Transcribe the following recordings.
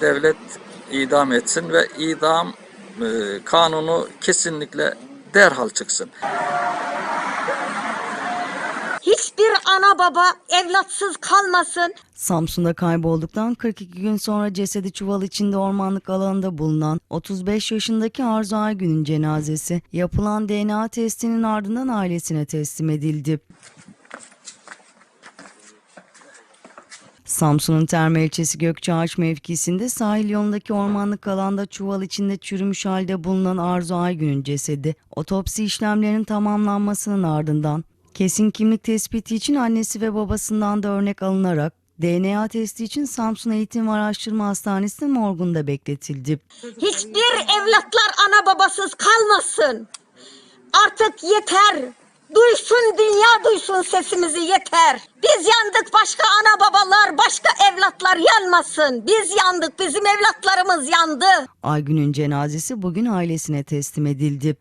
devlet idam etsin ve idam e, kanunu kesinlikle derhal çıksın. Hiçbir ana baba evlatsız kalmasın. Samsun'da kaybolduktan 42 gün sonra cesedi çuval içinde ormanlık alanında bulunan 35 yaşındaki Arzu Aygün'ün cenazesi yapılan DNA testinin ardından ailesine teslim edildi. Samsun'un Terme ilçesi Gökçeağaç mevkisinde sahil yolundaki ormanlık alanda çuval içinde çürümüş halde bulunan Arzu Aygün'ün cesedi otopsi işlemlerinin tamamlanmasının ardından kesin kimlik tespiti için annesi ve babasından da örnek alınarak DNA testi için Samsun Eğitim ve Araştırma Hastanesi'nin morgunda bekletildi. Hiçbir evlatlar ana babasız kalmasın. Artık yeter. Duysun dünya duysun sesimizi yeter. Biz yandık başka ana babalar, başka evlatlar yanmasın. Biz yandık, bizim evlatlarımız yandı. Aygün'ün cenazesi bugün ailesine teslim edildi.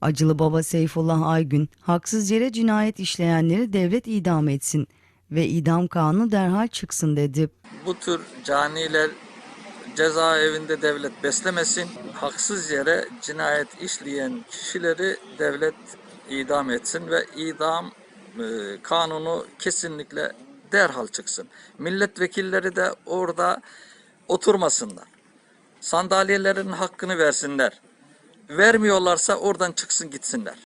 Acılı baba Seyfullah Aygün, haksız yere cinayet işleyenleri devlet idam etsin ve idam kanunu derhal çıksın dedi. Bu tür caniler cezaevinde devlet beslemesin. Haksız yere cinayet işleyen kişileri devlet idam etsin ve idam e, kanunu kesinlikle derhal çıksın. Milletvekilleri de orada oturmasınlar. Sandalyelerin hakkını versinler. Vermiyorlarsa oradan çıksın gitsinler.